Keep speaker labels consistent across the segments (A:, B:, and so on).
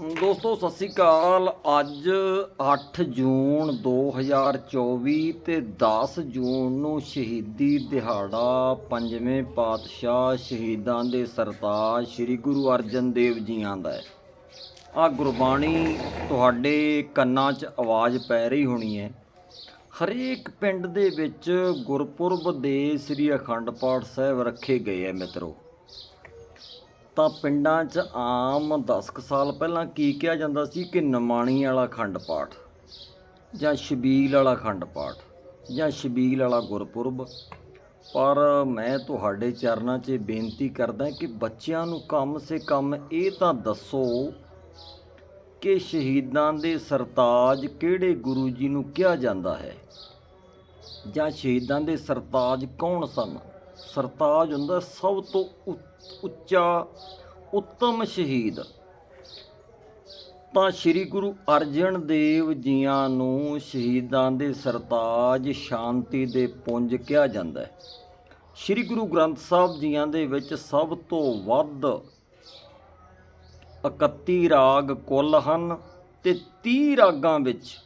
A: ਦੋਸਤੋ, ਸਤਿ ਸ੍ਰੀ ਅਕਾਲ। ਅੱਜ 8 ਜੂਨ 2024 ਤੇ 10 ਜੂਨ ਨੂੰ ਸ਼ਹੀਦੀ ਦਿਹਾੜਾ ਪੰਜਵੇਂ ਪਾਤਸ਼ਾਹ ਸ਼ਹੀਦਾਂ ਦੇ ਸਰਤਾਜ ਸ੍ਰੀ ਗੁਰੂ ਅਰਜਨ ਦੇਵ ਜੀਆਂ ਦਾ ਹੈ। ਆ ਗੁਰਬਾਣੀ ਤੁਹਾਡੇ ਕੰਨਾਂ 'ਚ ਆਵਾਜ਼ ਪੈ ਰਹੀ ਹੋਣੀ ਹੈ। ਹਰੇਕ ਪਿੰਡ ਦੇ ਵਿੱਚ ਗੁਰਪੁਰਬ ਦੇ ਸ੍ਰੀ ਅਖੰਡ ਪਾਠ ਸਾਹਿਬ ਰੱਖੇ ਗਏ ਹੈ ਮਿੱਤਰੋ। ਤਾਂ ਪਿੰਡਾਂ 'ਚ ਆਮ 10 ਕੁ ਸਾਲ ਪਹਿਲਾਂ ਕੀ ਕਿਹਾ ਜਾਂਦਾ ਸੀ ਕਿ ਨਮਾਣੀ ਵਾਲਾ ਖੰਡ ਪਾਠ ਜਾਂ ਸ਼ਬੀਲ ਵਾਲਾ ਖੰਡ ਪਾਠ ਜਾਂ ਸ਼ਬੀਲ ਵਾਲਾ ਗੁਰਪੁਰਬ। ਪਰ ਮੈਂ ਤੁਹਾਡੇ ਚਰਨਾਂ 'ਚ ਬੇਨਤੀ ਕਰਦਾ ਕਿ ਬੱਚਿਆਂ ਨੂੰ ਕਮ ਸੇ ਕਮ ਇਹ ਤਾਂ ਦੱਸੋ ਕਿ ਸ਼ਹੀਦਾਂ ਦੇ ਸਰਤਾਜ ਕਿਹੜੇ ਗੁਰੂ ਜੀ ਨੂੰ ਕਿਹਾ ਜਾਂਦਾ ਹੈ ਜਾਂ ਸ਼ਹੀਦਾਂ ਦੇ ਸਰਤਾਜ ਕੌਣ ਸਨ? ਸਰਤਾਜ ਹੁੰਦਾ ਸਭ ਤੋਂ ਉ- ਉੱਚਾ ਉੱਤਮ ਸ਼ਹੀਦ। ਤਾਂ ਸ੍ਰੀ ਗੁਰੂ ਅਰਜਨ ਦੇਵ ਜੀਆਂ ਨੂੰ ਸ਼ਹੀਦਾਂ ਦੇ ਸਰਤਾਜ ਸ਼ਾਂਤੀ ਦੇ ਪੁੰਜ ਕਿਹਾ ਜਾਂਦਾ ਹੈ। ਸ੍ਰੀ ਗੁਰੂ ਗ੍ਰੰਥ ਸਾਹਿਬ ਜੀਆਂ ਦੇ ਵਿੱਚ ਸਭ ਤੋਂ ਵੱਧ 31 ਰਾਗ ਕੁੱਲ ਹਨ ਤੇ 30 ਰਾਗਾਂ ਵਿੱਚ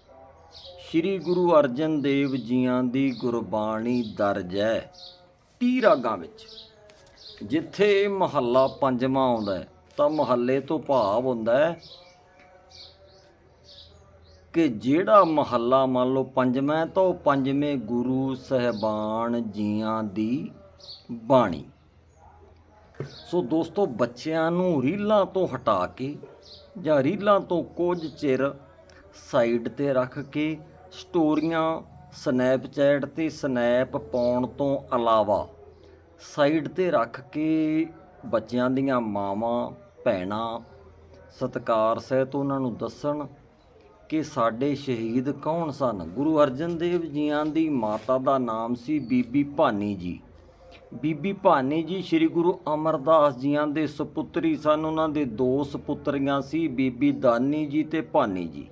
A: ਸ੍ਰੀ ਗੁਰੂ ਅਰਜਨ ਦੇਵ ਜੀਆਂ ਦੀ ਗੁਰਬਾਣੀ ਦਰਜ ਹੈ। 30 ਰਾਗਾਂ ਵਿੱਚ। ਜਿੱਥੇ ਮਹੱਲਾ ਪੰਜਵਾਂ ਆਉਂਦਾ ਤਾਂ ਮਹੱਲੇ ਤੋਂ ਭਾਵ ਹੁੰਦਾ ਹੈ ਕਿ ਜਿਹੜਾ ਮਹੱਲਾ ਮੰਨ ਲਓ ਪੰਜਵਾਂ ਹੈ, ਤਾਂ ਉਹ ਪੰਜਵੇਂ ਗੁਰੂ ਸਹਿਬਾਨ ਜੀਆਂ ਦੀ ਬਾਣੀ। ਸੋ ਦੋਸਤੋ, ਬੱਚਿਆਂ ਨੂੰ ਰੀਲਾਂ ਤੋਂ ਹਟਾ ਕੇ ਜਾਂ ਰੀਲਾਂ ਤੋਂ ਕੁਝ ਚਿਰ ਸਾਈਡ ਤੇ ਰੱਖ ਕੇ ਸਟੋਰੀਆਂ ਸਨੈਪਚੈਟ ਤੇ ਸਨੈਪ ਪਾਉਣ ਤੋਂ ਇਲਾਵਾ ਸਾਈਡ ਤੇ ਰੱਖ ਕੇ ਬੱਚਿਆਂ ਦੀਆਂ ਮਾਵਾਂ, ਭੈਣਾਂ ਸਤਕਾਰ ਸਹਿਤ ਉਹਨਾਂ ਨੂੰ ਦੱਸਣ ਕਿ ਸਾਡੇ ਸ਼ਹੀਦ ਕੌਣ ਸਨ? ਗੁਰੂ ਅਰਜਨ ਦੇਵ ਜੀਆਂ ਦੀ ਮਾਤਾ ਦਾ ਨਾਮ ਸੀ ਬੀਬੀ ਭਾਨੀ ਜੀ। ਬੀਬੀ ਭਾਨੀ ਜੀ ਸ੍ਰੀ ਗੁਰੂ ਅਮਰਦਾਸ ਜੀਆਂ ਦੇ ਸੁਪੁੱਤਰੀ ਸਨ। ਉਹਨਾਂ ਦੇ ਦੋ ਸੁਪੁੱਤਰੀਆਂ ਸੀ ਬੀਬੀ ਦਾਨੀ ਜੀ ਤੇ ਭਾਨੀ ਜੀ।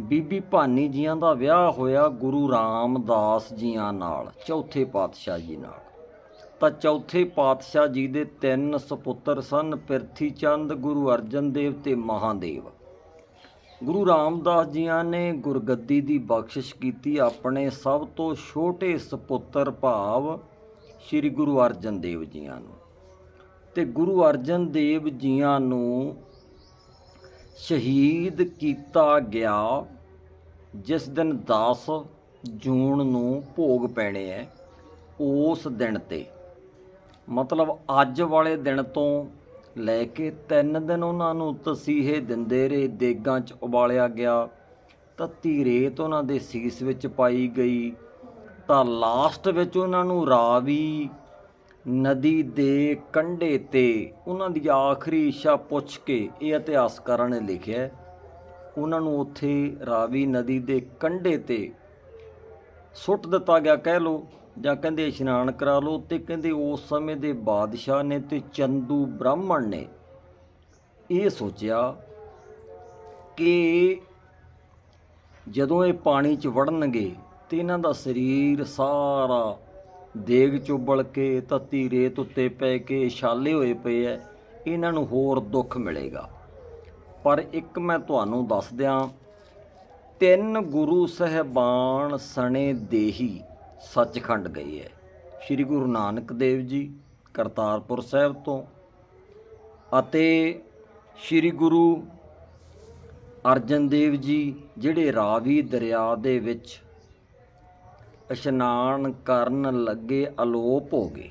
A: ਬੀਬੀ ਭਾਨੀ ਜੀਆਂ ਦਾ ਵਿਆਹ ਹੋਇਆ ਗੁਰੂ ਰਾਮਦਾਸ ਜੀਆਂ ਨਾਲ, ਚੌਥੇ ਪਾਤਸ਼ਾਹ ਜੀ ਨਾਲ। ਤਾਂ ਚੌਥੇ ਪਾਤਸ਼ਾਹ ਜੀ ਦੇ ਤਿੰਨ ਸੁਪੁੱਤਰ ਸਨ ਪਿਰਥੀ ਚੰਦ ਗੁਰੂ ਅਰਜਨ ਦੇਵ ਤੇ ਮਹਾਦੇਵ। ਗੁਰੂ ਰਾਮਦਾਸ ਜੀਆਂ ਨੇ ਗੁਰਗੱਦੀ ਦੀ ਬਖਸ਼ਿਸ਼ ਕੀਤੀ ਆਪਣੇ ਸਭ ਤੋਂ ਛੋਟੇ ਸੁਪੁੱਤਰ ਭਾਵ ਸ੍ਰੀ ਗੁਰੂ ਅਰਜਨ ਦੇਵ ਜੀਆਂ ਨੂੰ। ਤੇ ਗੁਰੂ ਅਰਜਨ ਦੇਵ ਜੀਆਂ ਨੂੰ ਸ਼ਹੀਦ ਕੀਤਾ ਗਿਆ, ਜਿਸ ਦਿਨ 10 ਜੂਨ ਨੂੰ ਭੋਗ ਪੈਣੇ ਹੈ ਉਸ ਦਿਨ ਤੇ। ਮਤਲਬ ਅੱਜ ਵਾਲੇ ਦਿਨ ਤੋਂ ਲੈ ਕੇ 3 ਦਿਨ ਉਹਨਾਂ ਨੂੰ ਤਸੀਹੇ ਦਿੰਦੇ ਰਹੇ, ਦੇਗਾਂ 'ਚ ਉਬਾਲਿਆ ਗਿਆ ਤੱਤੀ ਰੇਤ ਉਹਨਾਂ ਦੇ ਸੀਸ ਵਿੱਚ ਪਾਈ ਗਈ, ਤਾਂ ਲਾਸਟ ਵਿੱਚ ਉਹਨਾਂ ਨੂੰ ਰਾਵੀ ਨਦੀ ਦੇ ਕੰਢੇ ਤੇ ਉਹਨਾਂ ਦੀ ਆਖਰੀ ਇੱਛਾ ਪੁੱਛ ਕੇ ਇਹ ਇਤਿਹਾਸਕਾਰਾਂ ਨੇ ਲਿਖਿਆ ਉਹਨਾਂ ਨੂੰ ਉੱਥੇ ਰਾਵੀ ਨਦੀ ਦੇ ਕੰਢੇ ਤੇ ਸੁੱਟ ਦਿੱਤਾ ਗਿਆ, ਕਹਿ ਲੋ ਜਾਂ ਕਹਿੰਦੇ ਇਸ਼ਨਾਨ ਕਰਾ ਲੋ ਤੇ ਕਹਿੰਦੇ ਉਸ ਸਮੇਂ ਦੇ ਬਾਦਸ਼ਾਹ ਨੇ ਤੇ ਚੰਦੂ ਬ੍ਰਾਹਮਣ ਨੇ ਇਹ ਸੋਚਿਆ ਕਿ ਜਦੋਂ ਇਹ ਪਾਣੀ 'ਚ ਵੜਨਗੇ ਤੇ ਇਹਨਾਂ ਦਾ ਸਰੀਰ ਸਾਰਾ ਦੇਗ ਚੁੱਬਲ ਕੇ ਤੱਤੀ ਰੇਤ ਉੱਤੇ ਪੈ ਕੇ ਛਾਲੇ ਹੋਏ ਪਏ ਐ, ਇਹਨਾਂ ਨੂੰ ਹੋਰ ਦੁੱਖ ਮਿਲੇਗਾ। ਪਰ ਇੱਕ ਮੈਂ ਤੁਹਾਨੂੰ ਦੱਸ ਦਿਆਂ, ਤਿੰਨ ਗੁਰੂ ਸਹਿਬਾਨ ਸਣੇ ਦੇਹੀ ਸੱਚਖੰਡ ਗਏ ਹੈ ਸ੍ਰੀ ਗੁਰੂ ਨਾਨਕ ਦੇਵ ਜੀ, ਕਰਤਾਰਪੁਰ ਸਾਹਿਬ ਤੋਂ ਅਤੇ ਸ੍ਰੀ ਗੁਰੂ ਅਰਜਨ ਦੇਵ ਜੀ, ਜਿਹੜੇ ਰਾਵੀ ਦਰਿਆ ਦੇ ਵਿੱਚ ਇਸ਼ਨਾਨ ਕਰਨ ਲੱਗੇ ਅਲੋਪ ਹੋ ਗਏ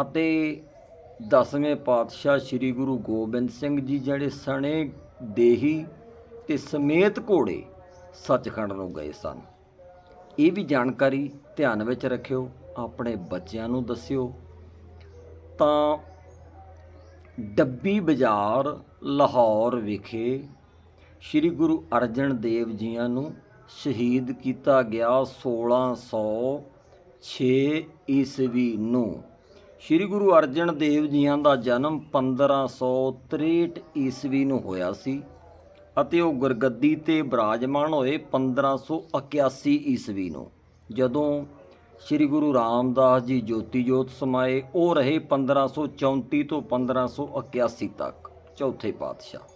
A: ਅਤੇ ਦਸਵੇਂ ਪਾਤਸ਼ਾਹ ਸ੍ਰੀ ਗੁਰੂ ਗੋਬਿੰਦ ਸਿੰਘ ਜੀ ਜਿਹੜੇ ਸਣੇ ਦੇਹੀ ਤੇ ਸਮੇਤ ਘੋੜੇ ਸੱਚਖੰਡ ਨੂੰ ਗਏ ਸਨ। ਇਹ ਵੀ ਜਾਣਕਾਰੀ ਧਿਆਨ ਵਿੱਚ ਰੱਖਿਓ, ਆਪਣੇ ਬੱਚਿਆਂ ਨੂੰ ਦੱਸਿਓ। ਤਾਂ ਡੱਬੀ ਬਾਜ਼ਾਰ ਲਾਹੌਰ ਵਿਖੇ ਸ੍ਰੀ ਗੁਰੂ ਅਰਜਨ ਦੇਵ ਜੀਆਂ ਨੂੰ ਸ਼ਹੀਦ ਕੀਤਾ ਗਿਆ 1606 ਈਸਵੀ ਨੂੰ। ਸ੍ਰੀ ਗੁਰੂ ਅਰਜਨ ਦੇਵ ਜੀਆਂ ਦਾ ਜਨਮ 1563 ਈਸਵੀ ਨੂੰ ਹੋਇਆ ਸੀ ਅਤੇ ਉਹ ਗੁਰਗੱਦੀ ਤੇ ਬਿਰਾਜਮਾਨ ਹੋਏ 1581 ਈਸਵੀ ਨੂੰ। ਜਦੋਂ ਸ੍ਰੀ ਗੁਰੂ ਰਾਮਦਾਸ ਜੀ ਜੋਤੀ ਜੋਤ ਸਮਾਏ, ਉਹ ਰਹੇ 1534 ਤੋਂ 1581 ਤੱਕ, ਚੌਥੇ ਪਾਤਸ਼ਾਹ।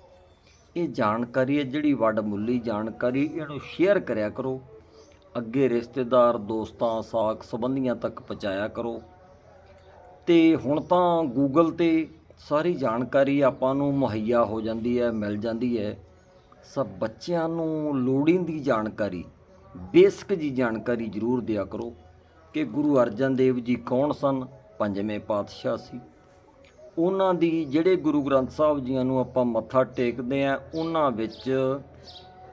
A: ਇਹ ਜਾਣਕਾਰੀ ਹੈ, ਜਿਹੜੀ ਵੱਡਮੁੱਲੀ ਜਾਣਕਾਰੀ, ਇਹਨੂੰ ਸ਼ੇਅਰ ਕਰਿਆ ਕਰੋ। ਅੱਗੇ ਰਿਸ਼ਤੇਦਾਰ, ਦੋਸਤਾਂ ਸਾਕ ਸੰਬੰਧੀਆਂ ਤੱਕ ਪਹੁੰਚਾਇਆ ਕਰੋ। ਤੇ ਹੁਣ ਤਾਂ ਗੂਗਲ ਤੇ ਸਾਰੀ ਜਾਣਕਾਰੀ ਆਪਾਂ ਨੂੰ ਮੁਹੱਈਆ ਹੋ ਜਾਂਦੀ ਹੈ, ਮਿਲ ਜਾਂਦੀ ਹੈ। ਸਭ ਬੱਚਿਆਂ ਨੂੰ ਲੋੜੀਂਦੀ ਜਾਣਕਾਰੀ, ਬੇਸਿਕ ਜੀ ਜਾਣਕਾਰੀ ਜ਼ਰੂਰ ਦਿਆ ਕਰੋ ਕਿ ਗੁਰੂ ਅਰਜਨ ਦੇਵ ਜੀ ਕੌਣ ਸਨ? ਪੰਜਵੇਂ ਪਾਤਸ਼ਾਹ ਸੀ। ਉਹਨਾਂ ਦੀ ਜਿਹੜੇ ਗੁਰੂ ਗ੍ਰੰਥ ਸਾਹਿਬ ਜੀਆਂ ਨੂੰ ਆਪਾਂ ਮੱਥਾ ਟੇਕਦੇ ਆ ਉਹਨਾਂ ਵਿੱਚ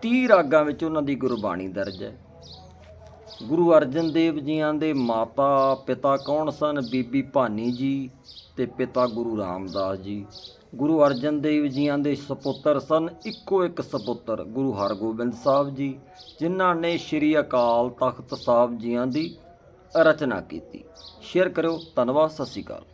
A: 30 ਰਾਗਾਂ ਵਿੱਚ ਉਹਨਾਂ ਦੀ ਗੁਰਬਾਣੀ ਦਰਜ ਹੈ। ਗੁਰੂ ਅਰਜਨ ਦੇਵ ਜੀਆਂ ਦੇ ਮਾਤਾ, ਪਿਤਾ ਕੌਣ ਸਨ? ਬੀਬੀ ਭਾਨੀ ਜੀ ਤੇ ਪਿਤਾ ਗੁਰੂ ਰਾਮਦਾਸ ਜੀ। ਗੁਰੂ ਅਰਜਨ ਦੇਵ ਜੀਆਂ ਦੇ ਸੁਪੁੱਤਰ ਸਨ, ਇੱਕੋ ਇੱਕ ਸੁਪੁੱਤਰ, ਗੁਰੂ ਹਰਗੋਬਿੰਦ ਸਾਹਿਬ ਜੀ, ਜਿਨ੍ਹਾਂ ਨੇ ਸ੍ਰੀ ਅਕਾਲ ਤਖਤ ਸਾਹਿਬ ਜੀਆਂ ਦੀ ਰਚਨਾ ਕੀਤੀ। ਸ਼ੇਅਰ ਕਰਿਓ, ਧੰਨਵਾਦ, ਸਤਿ ਸ਼੍ਰੀ ਅਕਾਲ।